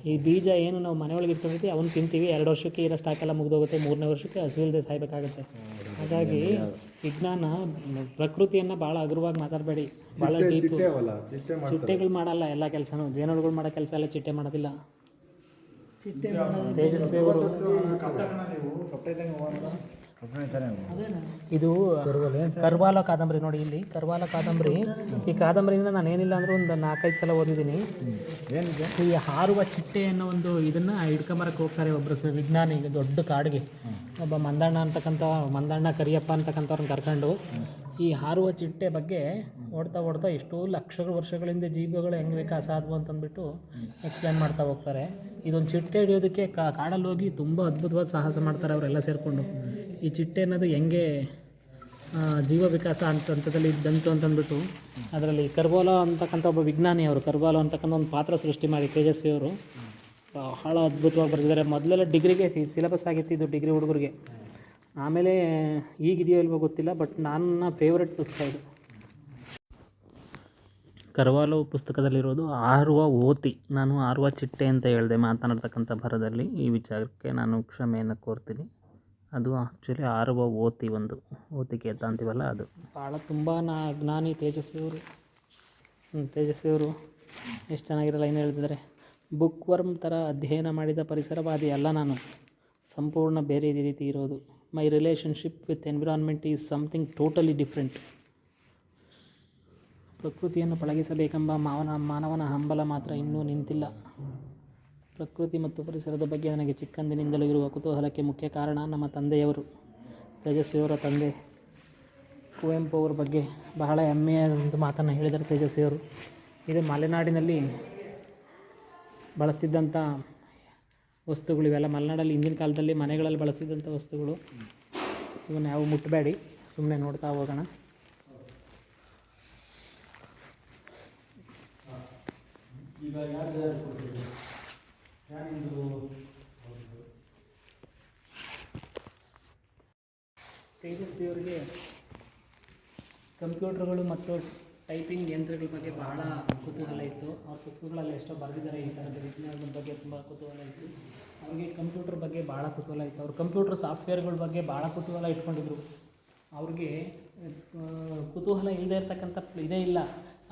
[SPEAKER 1] ಈ ಬೀಜ ಏನು ನಾವು ಮನೆಯೊಳಗೆ ಇಟ್ಕೊಂಡಿರ್ತೀವಿ ಅವನು ತಿಂತೀವಿ ಎರಡು ವರ್ಷಕ್ಕೆ ಇರೋ ಸ್ಟಾಕ್ ಎಲ್ಲ ಮುಗಿದೋಗುತ್ತೆ ಮೂರನೇ ವರ್ಷಕ್ಕೆ ಹಸಿವಿಲ್ಲದೆ ಸಾಯ್ಬೇಕಾಗುತ್ತೆ. ಹಾಗಾಗಿ ವಿಜ್ಞಾನ ಪ್ರಕೃತಿಯನ್ನ ಭಾಳ ಅಗ್ರವಾಗಿ ಮಾತಾಡಬೇಡಿ ಭಾಳ ಡೀಪ್ ಚಿಟ್ಟೆಗಳು ಮಾಡಲ್ಲ ಎಲ್ಲ ಕೆಲಸನೂ ಜೇನುಗಳು ಮಾಡೋ ಕೆಲಸ ಎಲ್ಲ ಚಿಟ್ಟೆ ಮಾಡೋದಿಲ್ಲ ತೇಜಸ್ವಿ ಅವರು ಇದು ಕರ್ವಾಲ ಕಾದಂಬರಿ ನೋಡಿ ಇಲ್ಲಿ. ಕರ್ವಾಲ ಕಾದಂಬರಿ. ಈ ಕಾದಂಬರಿಯಿಂದ ನಾನು ಏನಿಲ್ಲ ಅಂದ್ರೆ ಒಂದು ನಾಲ್ಕೈದು ಸಲ ಓದಿದ್ದೀನಿ. ಈ ಹಾರುವ ಚಿಟ್ಟೆ ಅನ್ನೋ ಒಂದು ಇದನ್ನ ಹಿಡ್ಕೊಂಬರಕ್ಕೆ ಹೋಗ್ತಾರೆ ಒಬ್ಬರು ವಿಜ್ಞಾನಿ ದೊಡ್ಡ ಕಾಡಿಗೆ. ಒಬ್ಬ ಮಂದಣ್ಣ ಅಂತಕ್ಕಂಥ, ಮಂದಣ್ಣ ಕರಿಯಪ್ಪ ಅಂತಕ್ಕಂಥವ್ರನ್ನ ಕರ್ಕೊಂಡು ಈ ಹಾರುವ ಚಿಟ್ಟೆ ಬಗ್ಗೆ ಓಡ್ತಾ ಓಡ್ತಾ ಎಷ್ಟೋ ಲಕ್ಷ ವರ್ಷಗಳಿಂದ ಜೀವಿಗಳು ಹೆಂಗೆ ವಿಕಾಸ ಆದವು ಅಂತಂದ್ಬಿಟ್ಟು ಎಕ್ಸ್ಪ್ಲೇನ್ ಮಾಡ್ತಾ ಹೋಗ್ತಾರೆ. ಇದೊಂದು ಚಿಟ್ಟೆ ಹಿಡಿಯೋದಕ್ಕೆ ಕಾ- ಕಾಡಲ್ಲಿ ಹೋಗಿ ತುಂಬ ಅದ್ಭುತವಾದ ಸಾಹಸ ಮಾಡ್ತಾರೆ ಅವರೆಲ್ಲ ಸೇರಿಕೊಂಡು. ಈ ಚಿಟ್ಟೆ ಅನ್ನೋದು ಹೆಂಗೆ ಜೀವ ವಿಕಾಸ ಅಂತ ಹಂತದಲ್ಲಿ ಇದ್ದಂತು ಅಂತಂದ್ಬಿಟ್ಟು ಅದರಲ್ಲಿ ಕರ್ಬೋಲ ಅಂತಕ್ಕಂಥ ಒಬ್ಬ ವಿಜ್ಞಾನಿ ಅವರು, ಕರ್ಬೋಲ ಅಂತಕ್ಕಂಥ ಒಂದು ಪಾತ್ರ ಸೃಷ್ಟಿ ಮಾಡಿ, ತೇಜಸ್ವಿ ಅವರು. ಬಹಳ ಅದ್ಭುತವಾಗಿ ಬರೆದಿದ್ದಾರೆ. ಮೊದಲೆಲ್ಲ ಡಿಗ್ರಿಗೆ ಸಿಲೆಬಸ್ ಆಗಿತ್ತು ಇದು ಡಿಗ್ರಿ ಹುಡುಗರಿಗೆ. ಆಮೇಲೆ ಈಗಿದೆಯೋ ಇಲ್ವೋ ಗೊತ್ತಿಲ್ಲ ಬಟ್ ನನ್ನ ಫೇವ್ರೆಟ್ ಪುಸ್ತಕ ಇದು. ಕರ್ವಾಲೋ ಪುಸ್ತಕದಲ್ಲಿರೋದು ಆರ್ವ ಓತಿ. ನಾನು ಆರ್ವ ಚಿಟ್ಟೆ ಅಂತ ಹೇಳಿದೆ ಮಾತನಾಡ್ತಕ್ಕಂಥ ಭರದಲ್ಲಿ. ಈ ವಿಚಾರಕ್ಕೆ ನಾನು ಕ್ಷಮೆಯನ್ನು ಕೋರ್ತೀನಿ. ಅದು ಆ್ಯಕ್ಚುಲಿ ಆರ್ವ ಓತಿ ಒಂದು. ಓತಿಕೆ ಅಂತ ಅಂತೀವಲ್ಲ ಅದು. ಭಾಳ ತುಂಬ ನಾ ಜ್ಞಾನಿ ತೇಜಸ್ವಿಯವರು. ತೇಜಸ್ವಿಯವರು ಎಷ್ಟು ಚೆನ್ನಾಗಿರಲ್ಲ ಏನು ಹೇಳ್ತಿದ್ದಾರೆ ಬುಕ್ ವರ್ಮ್ ಥರ ಅಧ್ಯಯನ ಮಾಡಿದ ಪರಿಸರವಾದಿ ಅಲ್ಲ ನಾನು. ಸಂಪೂರ್ಣ ಬೇರೆ ರೀತಿ ಇರೋದು. My relationship with environment is something totally different ಪ್ರಕೃತಿಯನ್ನು ಪಳಗಿಸಬೇಕೆಂಬ ಮಾವನ, ಮಾನವನ ಹಂಬಲ ಮಾತ್ರ ಇನ್ನೂ ನಿಂತಿಲ್ಲ. ಪ್ರಕೃತಿ ಮತ್ತು ಪರಿಸರದ ಬಗ್ಗೆ ನನಗೆ ಚಿಕ್ಕಂದಿನಿಂದಲೂ ಇರುವ ಕುತೂಹಲಕ್ಕೆ ಮುಖ್ಯ ಕಾರಣ ನಮ್ಮ ತಂದೆಯವರು. ತೇಜಸ್ವಿಯವರ ತಂದೆ ಕುವೆಂಪು ಅವರ ಬಗ್ಗೆ ಬಹಳ ಹೆಮ್ಮೆಯ ಒಂದು ಮಾತನ್ನು ಹೇಳಿದರು ತೇಜಸ್ವಿಯವರು. ಇದು ಮಲೆನಾಡಿನಲ್ಲಿ ಬಳಸ್ತಿದ್ದಂಥ ವಸ್ತುಗಳು ಇವೆಲ್ಲ ಮಲೆನಾಡಲ್ಲಿ ಹಿಂದಿನ ಕಾಲದಲ್ಲಿ ಮನೆಗಳಲ್ಲಿ ಬಳಸಿದಂಥ ವಸ್ತುಗಳು. ಇವನ್ನ ಯಾವ ಮುಟ್ಟಬೇಡಿ ಸುಮ್ಮನೆ ನೋಡ್ತಾ ಹೋಗೋಣ. ತೇಜಸ್ವಿಯವರಿಗೆ ಕಂಪ್ಯೂಟರ್ಗಳು ಮತ್ತು ಟೈಪಿಂಗ್ ಯಂತ್ರಗಳ ಬಗ್ಗೆ ಬಹಳ ಕುತೂಹಲ ಇತ್ತು. ಅವ್ರ ಪುಸ್ತಕಗಳಲ್ಲಿ ಎಷ್ಟೋ ಬರೆದಿದ್ದಾರೆ ಈ ಥರದ ವಿಜ್ಞಾನದ ಬಗ್ಗೆ ತುಂಬ ಕುತೂಹಲ ಇತ್ತು. ಅವ್ರಿಗೆ ಕಂಪ್ಯೂಟರ್ ಬಗ್ಗೆ ಭಾಳ ಕುತೂಹಲ ಇತ್ತು. ಅವ್ರು ಕಂಪ್ಯೂಟರ್ ಸಾಫ್ಟ್ವೇರ್ಗಳ ಬಗ್ಗೆ ಭಾಳ ಕುತೂಹಲ ಇಟ್ಕೊಂಡಿದ್ರು. ಅವ್ರಿಗೆ ಕುತೂಹಲ ಇಲ್ಲದೆ ಇರ್ತಕ್ಕಂಥ ಇದೇ ಇಲ್ಲ.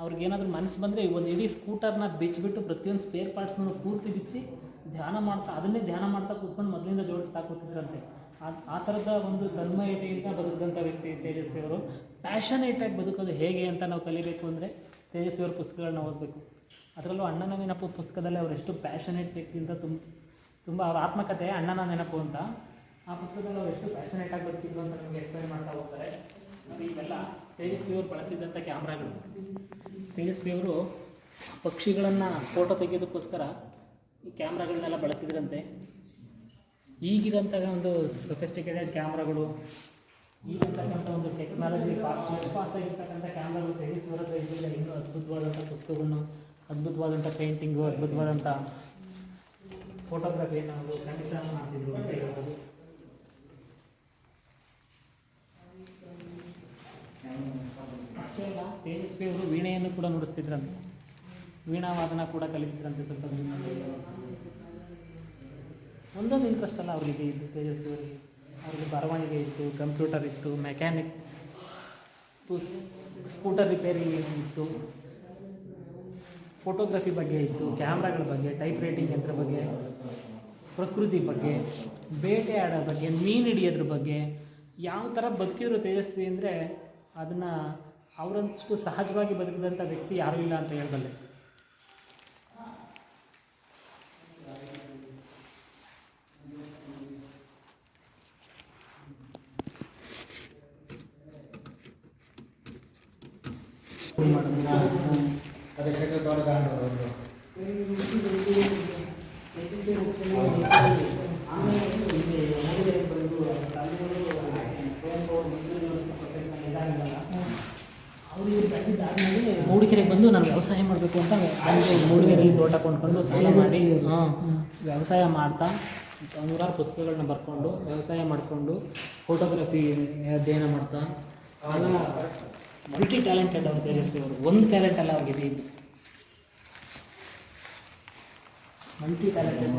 [SPEAKER 1] ಅವ್ರಿಗೆ ಏನಾದರೂ ಮನಸ್ಸು ಬಂದರೆ ಒಂದು ಇಡೀ ಸ್ಕೂಟರ್ನ ಬಿಚ್ಚಿಬಿಟ್ಟು ಪ್ರತಿಯೊಂದು ಸ್ಪೇರ್ ಪಾರ್ಟ್ಸ್ನೂ ಪೂರ್ತಿ ಬಿಚ್ಚಿ ಧ್ಯಾನ ಮಾಡ್ತಾ, ಅದನ್ನೇ ಧ್ಯಾನ ಮಾಡ್ತಾ ಕೂತ್ಕೊಂಡು ಮೊದಲಿಂದ ಜೋಡಿಸ್ತಾ ಕೂತಿದ್ರಂತೆ. ಆ ಥರದ ಒಂದು ತನ್ಮಯತೆಯಿಂದ ಬದುಕಿದಂಥ ವ್ಯಕ್ತಿ ತೇಜಸ್ವಿ ಅವರು. ಪ್ಯಾಷನೇಟಾಗಿ ಬದುಕೋದು ಹೇಗೆ ಅಂತ ನಾವು ಕಲಿಬೇಕು ಅಂದರೆ ತೇಜಸ್ವಿ ಅವ್ರ ಪುಸ್ತಕಗಳನ್ನ ಓದಬೇಕು. ಅದರಲ್ಲೂ ಅಣ್ಣನ ನೆನಪು ಪುಸ್ತಕದಲ್ಲಿ ಅವರು ಎಷ್ಟು ಪ್ಯಾಷನೇಟ್ ವ್ಯಕ್ತಿಯಿಂದ ತುಂಬ ತುಂಬ ಅವ್ರ ಆತ್ಮಕಥೆ ಅಣ್ಣನ ನೆನಪು ಅಂತ. ಆ ಪುಸ್ತಕದಲ್ಲಿ ಅವರು ಎಷ್ಟು ಪ್ಯಾಷನೇಟಾಗಿ ಬದುಕಿದ್ರು ಅಂತ ನಮಗೆ ಎಕ್ಸ್ಪ್ಲೈನ್ ಮಾಡ್ತಾ ಹೋಗ್ತಾರೆ. ಇವೆಲ್ಲ ತೇಜಸ್ವಿ ಅವರು ಬಳಸಿದಂಥ ಕ್ಯಾಮ್ರಾಗಳು. ತೇಜಸ್ವಿ ಅವರು ಪಕ್ಷಿಗಳನ್ನು ಫೋಟೋ ತೆಗೆಯೋದಕ್ಕೋಸ್ಕರ ಈ ಕ್ಯಾಮ್ರಾಗಳನ್ನೆಲ್ಲ ಬಳಸಿದ್ರಂತೆ. ಈಗಿರೋಂತಹ ಒಂದು ಸೊಫೆಸ್ಟಿಕೇಟೆಡ್ ಕ್ಯಾಮ್ರಾಗಳು ಈಗಿರ್ತಕ್ಕಂಥ ಒಂದು ಟೆಕ್ನಾಲಜಿ ಫಾಸ್ಟ್ ಫಾಸ್ಟ್ ಆಗಿರ್ತಕ್ಕಂಥ ಕ್ಯಾಮ್ರಾಗಳು ತೆಗೆಸುವರದ ಇದರಿಂದ ಇನ್ನೂ ಅದ್ಭುತವಾದಂಥ ಪುಸ್ತಕಗಳನ್ನು ಅದ್ಭುತವಾದಂಥ ಪೇಂಟಿಂಗು ಅದ್ಭುತವಾದಂಥ ಫೋಟೋಗ್ರಫಿಯನ್ನು ಅವರು ಖಂಡಿತ ಮಾಡ್ತಿದ್ರು ಅಂತ ಹೇಳ್ಬೋದು ಅಷ್ಟೇ ಅಲ್ಲ, ತೇಜಸ್ವಿ ವೀಣೆಯನ್ನು ಕೂಡ ನುಡಿಸ್ತಿದ್ರಂತೆ ವೀಣಾವಾದನ ಕೂಡ ಕಲಿತಿದ್ರಂತೆ ಸ್ವಲ್ಪ. ಒಂದೊಂದು ಇಂಟ್ರೆಸ್ಟ್ ಅಲ್ಲ ಅವ್ರಿಗೆ ಇದ್ದು ತೇಜಸ್ವಿ ಅವರಿಗೆ ಅವ್ರಿಗೆ ಬರವಣಿಗೆ ಇತ್ತು ಕಂಪ್ಯೂಟರ್ ಇತ್ತು ಮೆಕ್ಯಾನಿಕ್ ಸ್ಕೂಟರ್ ರಿಪೇರಿ ಇತ್ತು. ಫೋಟೋಗ್ರಫಿ ಬಗ್ಗೆ ಇತ್ತು ಕ್ಯಾಮ್ರಾಗಳ ಬಗ್ಗೆ ಟೈಪ್ ರೈಟಿಂಗ್ ಯಂತ್ರ ಬಗ್ಗೆ, ಪ್ರಕೃತಿ ಬಗ್ಗೆ, ಬೇಟೆ ಆಡೋ ಬಗ್ಗೆ, ಮೀನು ಹಿಡಿಯೋದ್ರ ಬಗ್ಗೆ, ಯಾವ ಥರ ಬದುಕಿದ್ರು ತೇಜಸ್ವಿ ಅಂದರೆ ಅದನ್ನು ಅವರಷ್ಟು ಸಹಜವಾಗಿ ಬದುಕಿದಂಥ ವ್ಯಕ್ತಿ ಯಾರೂ ಇಲ್ಲ ಅಂತ ಹೇಳ್ಬಲ್ಲೆ. ಮೂಡಿಗೆರೆಗೆ ಬಂದು ನಾನು ವ್ಯವಸಾಯ ಮಾಡಬೇಕು ಅಂತ ಬಂದು ಮೂಡಿಗೆರೆಯಲ್ಲಿ ತೋಟ ಕೊಂಡ್ಕೊಂಡು ಸಾಲ ಮಾಡಿ ಹಾಂ ವ್ಯವಸಾಯ ಮಾಡ್ತಾ ನೂರಾರು ಪುಸ್ತಕಗಳನ್ನ ಬರ್ಕೊಂಡು ವ್ಯವಸಾಯ ಮಾಡಿಕೊಂಡು ಫೋಟೋಗ್ರಫಿ ಅಧ್ಯಯನ ಮಾಡ್ತಾ. ಮಲ್ಟಿ ಟ್ಯಾಲೆಂಟೆಡ್ ಅವರು ತೇಜಸ್ವಿ ಅವರು. ಒಂದು ಟ್ಯಾಲೆಂಟ್ ಅಲ್ಲ ಅವ್ರಿಗೆ ಇದು ಮಲ್ಟಿ ಟ್ಯಾಲೆಂಟೆಡ್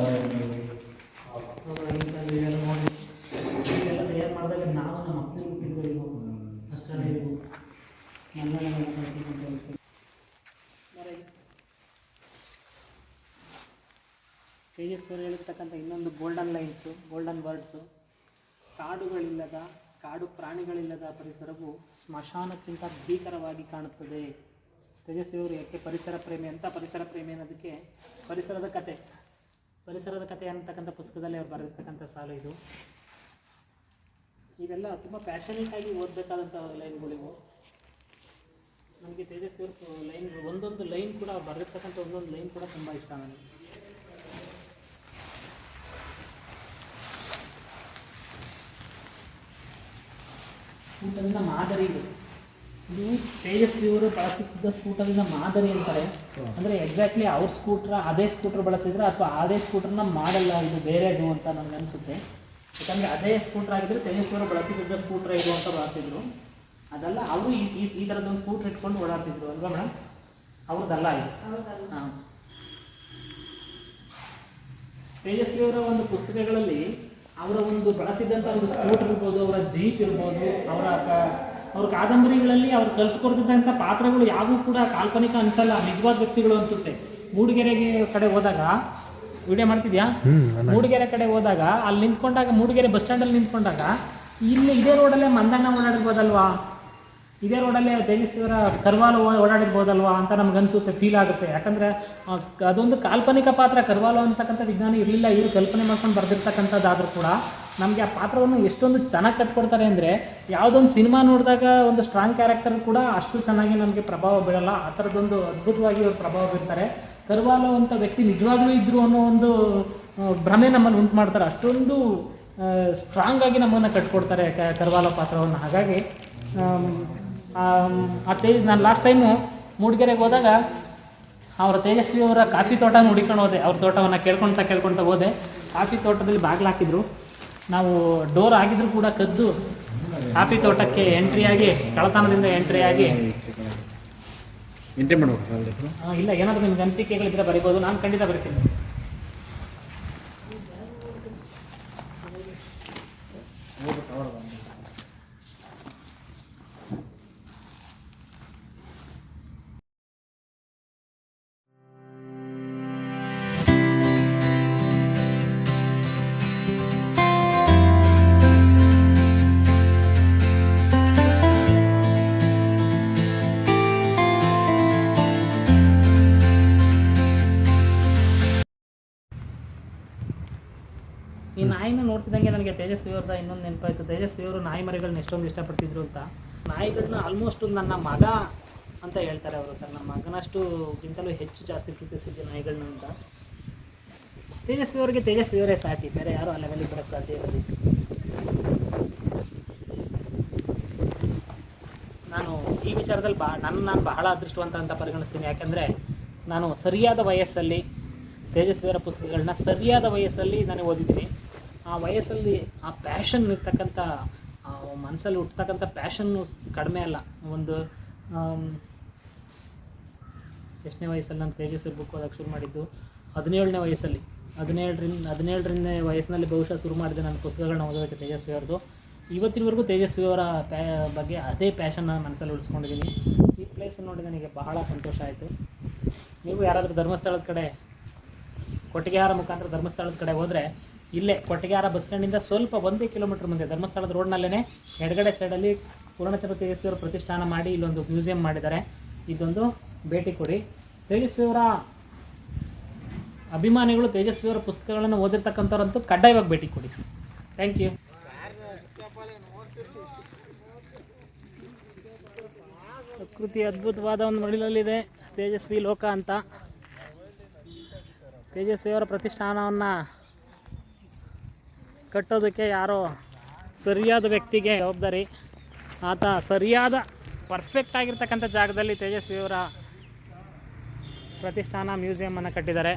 [SPEAKER 1] ಇದೆಲ್ಲ ತಯಾರು ಮಾಡಿದಾಗ ನಾವು ನಮ್ಮ ಮಕ್ಕಳು ಹುಟ್ಟಿದ್ರು ಇವು ಅಷ್ಟೇ ಇವು ಎಲ್ಲ ನಮ್ಮ ಮಕ್ಕಳಿಗೆ ತೇಜಸ್ವರಿ ಹೇಳಿರ್ತಕ್ಕಂಥ ಇನ್ನೊಂದು ಗೋಲ್ಡನ್ ಲೈನ್ಸು ಗೋಲ್ಡನ್ ಬರ್ಡ್ಸು ಕಾಡುಗಳಿಲ್ಲದ ಕಾಡು ಪ್ರಾಣಿಗಳಿಲ್ಲದ ಪರಿಸರವು ಸ್ಮಶಾನಕ್ಕಿಂತ ಭೀಕರವಾಗಿ ಕಾಣುತ್ತದೆ. ತೇಜಸ್ವಿಯವರು ಯಾಕೆ ಪರಿಸರ ಪ್ರೇಮಿ ಅಂತ ಪರಿಸರ ಪ್ರೇಮಿ ಅನ್ನೋದಕ್ಕೆ ಪರಿಸರದ ಕತೆ. ಪರಿಸರದ ಕತೆ ಅನ್ನತಕ್ಕಂಥ ಪುಸ್ತಕದಲ್ಲಿ ಅವ್ರು ಬರೆದಿರ್ತಕ್ಕಂಥ ಸಾಲು ಇದು. ಇವೆಲ್ಲ ತುಂಬ ಪ್ಯಾಷನೇಟ್ ಆಗಿ ಓದಬೇಕಾದಂಥ ಲೈನ್ಗಳಿವು ನನಗೆ ತೇಜಸ್ವಿಯವ್ರ ಲೈನ್ ಒಂದೊಂದು ಲೈನ್ ಕೂಡ ಅವ್ರು ಬರೆದಿರ್ತಕ್ಕಂಥ ಒಂದೊಂದು ಲೈನ್ ಕೂಡ ತುಂಬ ಇಷ್ಟ ನನಗೆ. ಸ್ಕೂಟರಿನ ಮಾದರಿ ಇದು. ಇದು ತೇಜಸ್ವಿಯವರು ಬಳಸುತ್ತಿದ್ದ ಸ್ಕೂಟರ್ನ ಮಾದರಿ ಅಂತಾರೆ. ಅಂದರೆ ಎಕ್ಸಾಕ್ಟ್ಲಿ ಅವ್ರ ಸ್ಕೂಟ್ರ ಅದೇ ಸ್ಕೂಟ್ರ್ ಬಳಸಿದ್ರೆ ಅಥವಾ ಅದೇ ಸ್ಕೂಟ್ರನ್ನ ಮಾಡಲ್ಲ ಇದು ಬೇರೆದು ಅಂತ ನನಗೆ ಅನಿಸುತ್ತೆ. ಯಾಕಂದರೆ ಅದೇ ಸ್ಕೂಟ್ರ್ ಆಗಿದ್ರೆ ತೇಜಸ್ವಿಯವರು ಬಳಸುತ್ತಿದ್ದ ಸ್ಕೂಟ್ರ್ ಇದು ಅಂತ ಬರ್ತಿದ್ರು ಅದಲ್ಲ ಅವರು ಈ ಈ- ಈ ಥರದೊಂದು ಸ್ಕೂಟ್ರ್ ಇಟ್ಕೊಂಡು ಓಡಾಡ್ತಿದ್ರು ಅಲ್ವಾ ಮೇಡಮ್ ಅವ್ರದ್ದಲ್ಲ ಇದು. ಹಾಂ. ತೇಜಸ್ವಿಯವರ ಒಂದು ಪುಸ್ತಕಗಳಲ್ಲಿ ಅವರ ಒಂದು ಬಳಸಿದಂಥ ಒಂದು ಸ್ಕೂಟರ್ ಇರ್ಬೋದು ಅವರ ಜೀಪ್ ಇರ್ಬೋದು ಅವರ ಅವ್ರ ಕಾದಂಬರಿಗಳಲ್ಲಿ ಅವ್ರು ಕಲ್ತ್ಕೊಡ್ತಿದ್ದಂಥ ಪಾತ್ರಗಳು ಯಾವುದೂ ಕೂಡ ಕಾಲ್ಪನಿಕ ಅನ್ಸಲ್ಲ ನಿಜವಾದ ವ್ಯಕ್ತಿಗಳು ಅನಿಸುತ್ತೆ. ಮೂಡಿಗೆರೆಗೆ ಕಡೆ ಹೋದಾಗ ವಿಡಿಯೋ ಮಾಡ್ತಿದ್ಯಾ? ಮೂಡಿಗೆರೆ ಕಡೆ ಹೋದಾಗ ಅಲ್ಲಿ ನಿಂತ್ಕೊಂಡಾಗ ಮೂಡಿಗೆರೆ ಬಸ್ ಸ್ಟ್ಯಾಂಡಲ್ಲಿ ನಿಂತ್ಕೊಂಡಾಗ ಇಲ್ಲಿ ಇದೇ ರೋಡಲ್ಲೇ ಮಂದಣ್ಣ ಓಡಾಡಿರ್ಬೋದಲ್ವಾ? ಇದೇ ರೋಡಲ್ಲೇ ತೇಜಸ್ವಿಯವರ ಕರ್ವಾಲು ಓಡಾಡಿರ್ಬೋದಲ್ವಾ ಅಂತ ನಮ್ಗೆ ಅನಿಸುತ್ತೆ ಫೀಲ್ ಆಗುತ್ತೆ. ಯಾಕಂದರೆ ಅದೊಂದು ಕಾಲ್ಪನಿಕ ಪಾತ್ರ. ಕರ್ವಾಲು ಅಂತಕ್ಕಂಥ ವಿಜ್ಞಾನಿ ಇರಲಿಲ್ಲ, ಇವರು ಕಲ್ಪನೆ ಮಾಡ್ಕೊಂಡು ಬರೆದಿರ್ತಕ್ಕಂಥದ್ದಾದರೂ ಕೂಡ ನಮಗೆ ಆ ಪಾತ್ರವನ್ನು ಎಷ್ಟೊಂದು ಚೆನ್ನಾಗಿ ಕಟ್ಕೊಡ್ತಾರೆ ಅಂದರೆ, ಯಾವುದೊಂದು ಸಿನಿಮಾ ನೋಡಿದಾಗ ಒಂದು ಸ್ಟ್ರಾಂಗ್ ಕ್ಯಾರೆಕ್ಟರ್ ಕೂಡ ಅಷ್ಟು ಚೆನ್ನಾಗಿ ನಮಗೆ ಪ್ರಭಾವ ಬೀಳಲ್ಲ. ಆ ಥರದ್ದೊಂದು ಅದ್ಭುತವಾಗಿ ಇವರು ಪ್ರಭಾವ ಬೀರ್ತಾರೆ. ಕರ್ವಾಲು ಅಂತ ವ್ಯಕ್ತಿ ನಿಜವಾಗ್ಲೂ ಇದ್ರು ಅನ್ನೋ ಒಂದು ಭ್ರಮೆ ನಮ್ಮನ್ನು ಉಂಟು ಮಾಡ್ತಾರೆ ಅಷ್ಟೊಂದು ಸ್ಟ್ರಾಂಗ್ ಆಗಿ ನಮ್ಮನ್ನು ಕಟ್ಕೊಡ್ತಾರೆ ಕ- ಕರ್ವಾಲ ಪಾತ್ರವನ್ನು. ಹಾಗಾಗಿ ಆ ತೇಜ್ ನಾನು ಲಾಸ್ಟ್ ಟೈಮು ಮೂಡಿಗೆರೆಗೆ ಹೋದಾಗ ಅವರ ತೇಜಸ್ವಿ ಅವರ ಕಾಫಿ ತೋಟನ ಹುಡಿಕೊಂಡು ಹೋದೆ. ಅವ್ರ ತೋಟವನ್ನು ಕೇಳ್ಕೊಳ್ತಾ ಕೇಳ್ಕೊಳ್ತಾ ಹೋದೆ. ಕಾಫಿ ತೋಟದಲ್ಲಿ ಬಾಗಿಲು ಹಾಕಿದ್ರು. ನಾವು ಡೋರ್ ಆಗಿದ್ರು ಕೂಡ ಕದ್ದು ಕಾಫಿ ತೋಟಕ್ಕೆ ಎಂಟ್ರಿಯಾಗಿ ಕಳತನದಿಂದ ಎಂಟ್ರಿಯಾಗಿ
[SPEAKER 2] ಎಂಟ್ರಿ ಮಾಡ್ಬೇಕು ಎಂಟ್ರಿ
[SPEAKER 1] ಆ, ಇಲ್ಲ ಏನಾದರೂ ನಿಮ್ಗೆ ಅನಿಸಿಕೆಗಳಿದ್ರೆ ಬರಿಬೋದು. ನಾನು ಖಂಡಿತ ಬರಿತೀನಿ. ನಾಯಿನ ನೋಡ್ತಿದ್ದಂಗೆ ನನಗೆ ತೇಜಸ್ವಿ ಅವ್ರದ್ದು ಇನ್ನೊಂದು ನೆನಪಾಯಿತು. ತೇಜಸ್ವಿ ಅವರು ನಾಯಿ ಮರಿಗಳನ್ನ ಎಷ್ಟೊಂದು ಇಷ್ಟಪಡ್ತಿದ್ರು ಅಂತ. ನಾಯಿಗಳನ್ನ ಆಲ್ಮೋಸ್ಟ್ ನನ್ನ ಮಗ ಅಂತ ಹೇಳ್ತಾರೆ ಅವರು. ತನ್ನ ಮಗನಷ್ಟು ಗಿಂತಲೂ ಹೆಚ್ಚು ಜಾಸ್ತಿ ಪ್ರೀತಿಸಿದ್ದೆ ನಾಯಿಗಳನ್ನ ಅಂತ. ತೇಜಸ್ವಿ ಅವರಿಗೆ ತೇಜಸ್ವಿ ಅವರೇ ಸಾಟಿ ಬೇರೆ ಯಾರು ಆ ಲೆವೆಲಿಗೆ ಬರೋಕ್ಕೆ ಸಾಧ್ಯ ಇರಲಿ ನಾನು ಈ ವಿಚಾರದಲ್ಲಿ ಬಾ ನನ್ನ ನಾನು ಬಹಳ ಅದೃಷ್ಟವಂತ ಅಂತ ಪರಿಗಣಿಸ್ತೀನಿ. ಯಾಕೆಂದರೆ ನಾನು ಸರಿಯಾದ ವಯಸ್ಸಲ್ಲಿ ತೇಜಸ್ವಿಯವರ ಪುಸ್ತಕಗಳನ್ನ ಸರಿಯಾದ ವಯಸ್ಸಲ್ಲಿ ನಾನು ಓದಿದ್ದೀನಿ. ಆ ವಯಸ್ಸಲ್ಲಿ ಆ ಪ್ಯಾಷನ್ ಇರ್ತಕ್ಕಂಥ ಮನಸ್ಸಲ್ಲಿ ಹುಟ್ಟತಕ್ಕಂಥ ಪ್ಯಾಷನ್ನು ಕಡಿಮೆ ಅಲ್ಲ. ಒಂದು ಎಷ್ಟನೇ ವಯಸ್ಸಲ್ಲಿ ನಾನು ತೇಜಸ್ವಿ ಬುಕ್ ಓದೋಕ್ಕೆ ಶುರು ಮಾಡಿದ್ದು? ಹದಿನೇಳನೇ ವಯಸ್ಸಲ್ಲಿ. ಹದಿನೇಳರಿಂದ ಹದಿನೇಳರಿಂದ ವಯಸ್ಸಿನಲ್ಲಿ ಬಹುಶಃ ಶುರು ಮಾಡಿದೆ ನನ್ನ ಪುಸ್ತಕಗಳನ್ನ ಓದೋದಕ್ಕೆ ತೇಜಸ್ವಿ ಅವ್ರದ್ದು. ಇವತ್ತಿನವರೆಗೂ ತೇಜಸ್ವಿ ಅವರ ಪ್ಯಾ ಬಗ್ಗೆ ಅದೇ ಪ್ಯಾಷನ್ನ ಮನಸ್ಸಲ್ಲಿ ಉಳಿಸ್ಕೊಂಡಿದ್ದೀನಿ. ಈ ಪ್ಲೇಸ್ ನೋಡಿ ನನಗೆ ಬಹಳ ಸಂತೋಷ ಆಯಿತು. ನೀವು ಯಾರಾದರೂ ಧರ್ಮಸ್ಥಳದ ಕಡೆ, ಕೊಟ್ಟಿಗೆಹಾರ ಮುಖಾಂತರ ಧರ್ಮಸ್ಥಳದ ಕಡೆ ಹೋದರೆ ಇಲ್ಲೇ ಕೊಟ್ಟಿಗೆಹಾರ ಬಸ್ ಸ್ಟ್ಯಾಂಡಿಂದ ಸ್ವಲ್ಪ ಒಂದೇ ಕಿಲೋಮೀಟ್ರ್ ಮುಂದೆ ಧರ್ಮಸ್ಥಳದ ರೋಡ್ನಲ್ಲೇ ಎಡಗಡೆ ಸೈಡಲ್ಲಿ ಪೂರ್ಣಚಂದ್ರ ತೇಜಸ್ವಿಯವರ ಪ್ರತಿಷ್ಠಾನ ಮಾಡಿ ಇಲ್ಲೊಂದು ಮ್ಯೂಸಿಯಂ ಮಾಡಿದ್ದಾರೆ. ಇದೊಂದು ಭೇಟಿ ಕೊಡಿ. ತೇಜಸ್ವಿಯವರ ಅಭಿಮಾನಿಗಳು ತೇಜಸ್ವಿಯವರ ಪುಸ್ತಕಗಳನ್ನು ಓದಿರ್ತಕ್ಕಂಥವ್ರಂತೂ ಕಡ್ಡಾಯವಾಗಿ ಭೇಟಿ ಕೊಡಿ. ಥ್ಯಾಂಕ್ ಯು ಪ್ರಕೃತಿ ಅದ್ಭುತವಾದ ಒಂದು ಮಡಿಲಲ್ಲಿದೆ ತೇಜಸ್ವಿ ಲೋಕ ಅಂತ. ತೇಜಸ್ವಿಯವರ ಪ್ರತಿಷ್ಠಾನವನ್ನು ಕಟ್ಟೋದಕ್ಕೆ ಯಾರೋ ಸರಿಯಾದ ವ್ಯಕ್ತಿಗೆ ಜವಾಬ್ದಾರಿ. ಆತ ಸರಿಯಾದ ಪರ್ಫೆಕ್ಟ್ ಆಗಿರ್ತಕ್ಕಂಥ ಜಾಗದಲ್ಲಿ ತೇಜಸ್ವಿಯವರ ಪ್ರತಿಷ್ಠಾನ ಮ್ಯೂಸಿಯಮನ್ನು ಕಟ್ಟಿದ್ದಾರೆ.